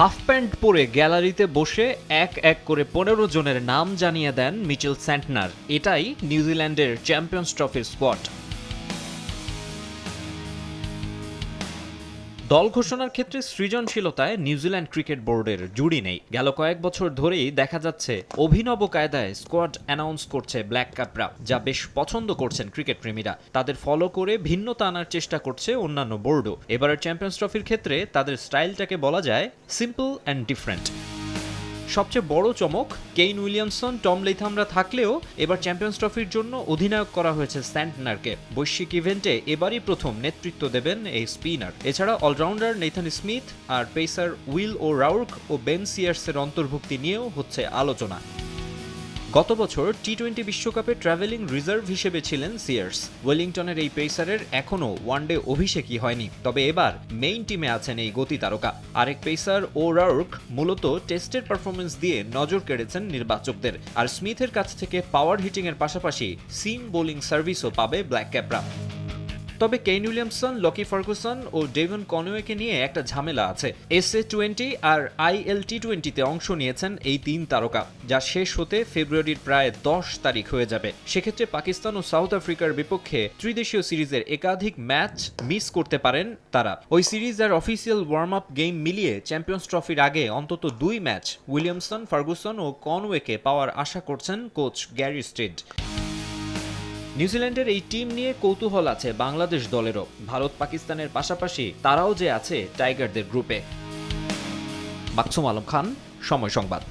Half pant পরে গ্যালারিতে বসে এক এক করে পনেরো জনের নাম জানিয়ে দেন মিচেল স্যান্টনার। এটাই নিউজিল্যান্ডের চ্যাম্পিয়ন্স ট্রফির স্পট। দল ঘোষণার ক্ষেত্রে সৃজনশীলতায় নিউজিল্যান্ড ক্রিকেট বোর্ডের জুড়ি নেই। গেল কয়েক বছর ধরেই দেখা যাচ্ছে অভিনব কায়দায় স্কোয়াড অ্যানাউন্স করছে ব্ল্যাক ক্যাপরা, যা বেশ পছন্দ করছেন ক্রিকেট প্রেমীরা। তাদের ফলো করে ভিন্নতা আনার চেষ্টা করছে অন্যান্য বোর্ডও। এবারের চ্যাম্পিয়ন্স ট্রফির ক্ষেত্রে তাদের স্টাইলটাকে বলা যায় সিম্পল অ্যান্ড ডিফারেন্ট সবচেয়ে বড় চমক, কেইন উইলিয়ামসন, টম লেথামরা থাকলেও এবার চ্যাম্পিয়ন্স ট্রফির জন্য অধিনায়ক করা হয়েছে স্যান্টনারকে। বৈশ্বিক ইভেন্টে এবারই প্রথম নেতৃত্ব দেবেন এই স্পিনার। এছাড়া অলরাউন্ডার নেথান স্মিথ আর পেসার উইল ও রাউর্ক ও বেন সিয়ার্সের অন্তর্ভুক্তি নিয়েও হচ্ছে আলোচনা। গত বছর টি টোয়েন্টি বিশ্বকাপে ট্রাভেলিং রিজার্ভ হিসেবে ছিলেন সিয়ার্স ওয়েলিংটনের এই পেসারের এখনও ওয়ান ডে অভিষেকই হয়নি। তবে এবার মেইন টিমে আছেন এই গতি তারকা। আরেক পেসার ও রাউর্ক মূলত টেস্টের পারফরমেন্স দিয়ে নজর কেড়েছেন নির্বাচকদের। আর স্মিথের কাছ থেকে পাওয়ার হিটিংয়ের পাশাপাশি সিম বোলিং সার্ভিসও পাবে ব্ল্যাক ক্যাপরা তবে কেইন উইলিয়ামসন, লকি ফার্গুসন ও ডেভন কনওয়েকে নিয়ে একটা ঝামেলা আছে। এস এ টোয়েন্টি আর আইএল টি টোয়েন্টিতে অংশ নিয়েছেন এই তিন তারকা, যা শেষ হতে ফেব্রুয়ারির প্রায় দশ তারিখ হয়ে যাবে। সেক্ষেত্রে পাকিস্তান ও সাউথ আফ্রিকার বিপক্ষে ত্রিদেশীয় সিরিজের একাধিক ম্যাচ মিস করতে পারেন তারা। ওই সিরিজ আর অফিসিয়াল ওয়ার্ম আপ গেম মিলিয়ে চ্যাম্পিয়ন্স ট্রফির আগে অন্তত দুই ম্যাচ উইলিয়ামসন, ফার্গুসন ও কনওয়েকে পাওয়ার আশা করছেন কোচ গ্যারি স্ট্রিড। নিউজিল্যান্ডের এই টিম নিয়ে কৌতূহল আছে বাংলাদেশ দলেরও। ভারত পাকিস্তানের পাশাপাশি তারাও যে আছে টাইগারদের গ্রুপে। মাকসুম আলম খান, সময় সংবাদ।